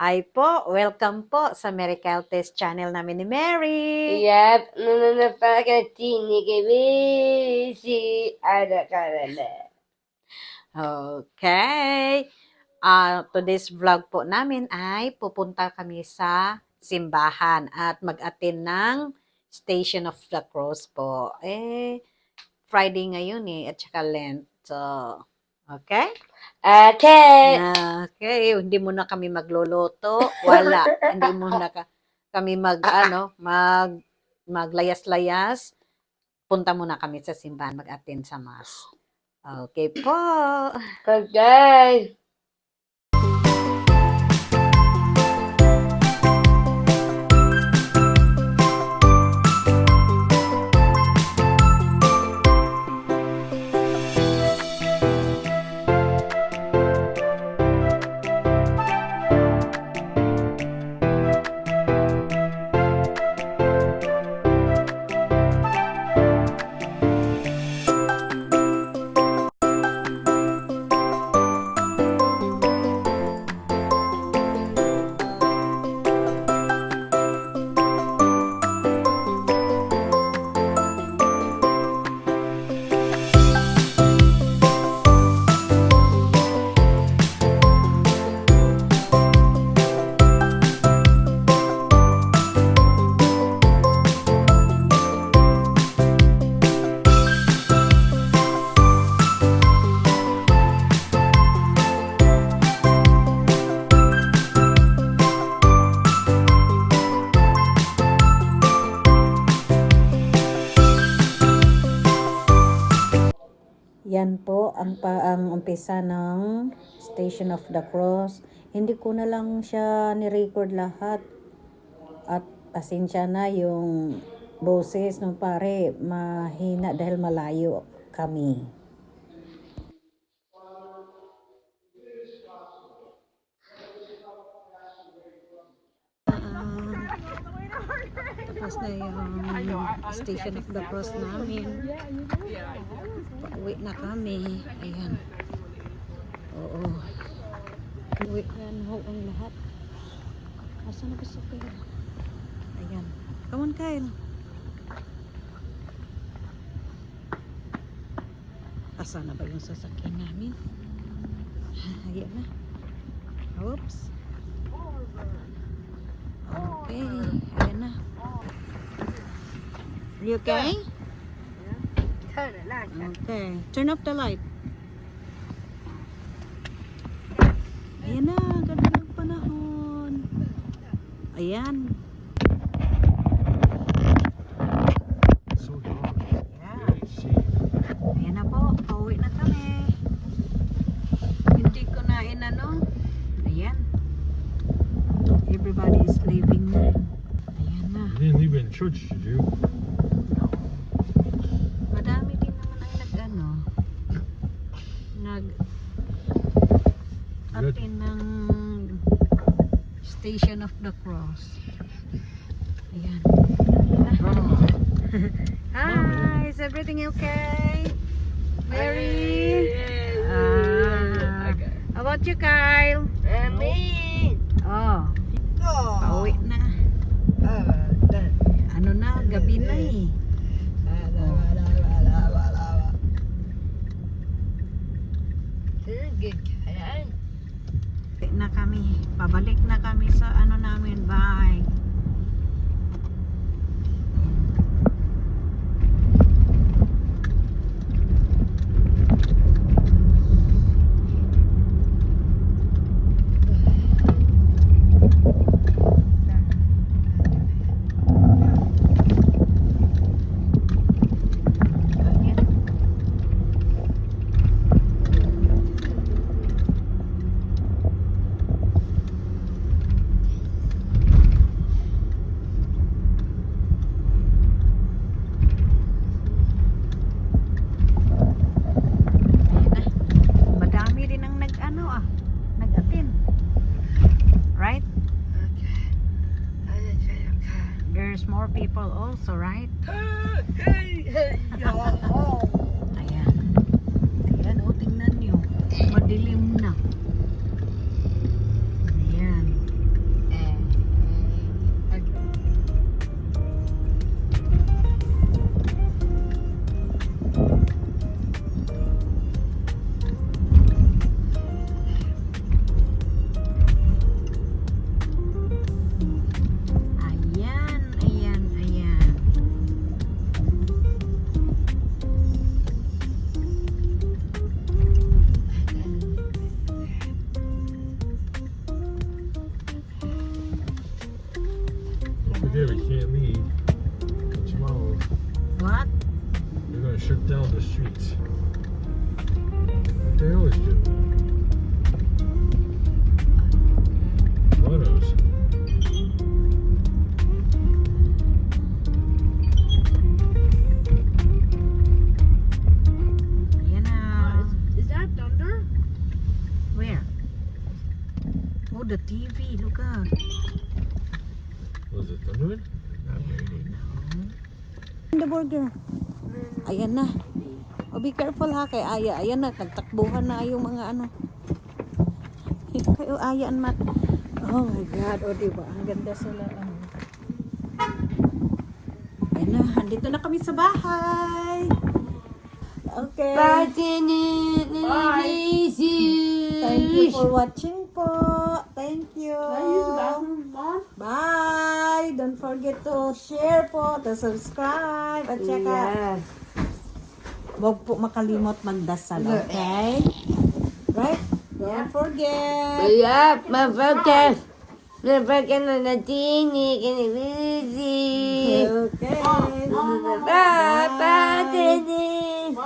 Hi po, welcome po sa Miracle Test channel namin ni Mary. Yep, nananapakatini si ada kalala. Okay. Ah, today's vlog po namin ay pupunta kami sa simbahan at mag-attend ng Station of the Cross po. Eh, Friday ngayon eh, at saka Lent. So, okay? Ate! Okay, hindi mo na kami magluluto. Wala. hindi mo na ka, kami mag, ano, mag, maglayas-layas. Punta muna kami sa simbahan, mag-attend sa mass. Okay po. Okay. Pa ang umpisa ng Station of the Cross. Hindi ko na lang siya ni-record lahat. At pasensya na yung boses ng pare mahina dahil malayo kami. Tapos na yung Station of the Cross namin. Pauwi na kami. Ayan. Oo. Uwi yan ho ang lahat. Asa na ba sa pera? Ayan. Come on, Kyle. Asa na ba yung sasakyan namin? Ayan na. Oops. Okay. Ayan na. You okay? Turn it like Okay. Turn off the light. Ayan na, ganda ng panahon. Ayan. Ayan na po, pauwi na kami. Hindi ko na inano. Ayan. Everybody is leaving na. Ayan na. You didn't leave it in church, did you? Station of the Cross. Ayan. Hi, is everything okay? Mary? Ah, how about you, Kyle? Amin! Oh, pauwi na. Ano na, gabi na eh. Good kaya. Na kami. Pabalik na kami sa ano namin, bye. Ayan. Ayan na. Madami din ang nag-ano ah. Nag-attend. Right? There's more people also, right? Ayan. Ayan, o, tingnan nyo. Madilim na. Today we can't leave. But tomorrow What? they're gonna shut down the streets. What they always do. Photos. Yan na. Is that thunder? Where? Oh, the TV. Look out. Was it thundering? Not raining. The burger. Ayan na. Oh, be careful ha kay Aya. Ayan na, nagtakbuhan na yung mga ano. Kayo Aya and Matt. Oh my God. O, diba? Ang ganda sila. Ano. Ayan na, andito na kami sa bahay. Okay. Bye. Thank you for watching po. Thank you. Mom? Bye! Don't forget to share po, to subscribe, at saka Yes. Huwag po makalimot magdasal, okay? Right? Don't forget. My focus on the teeny, can you busy? Okay. Bye, bye, teeny.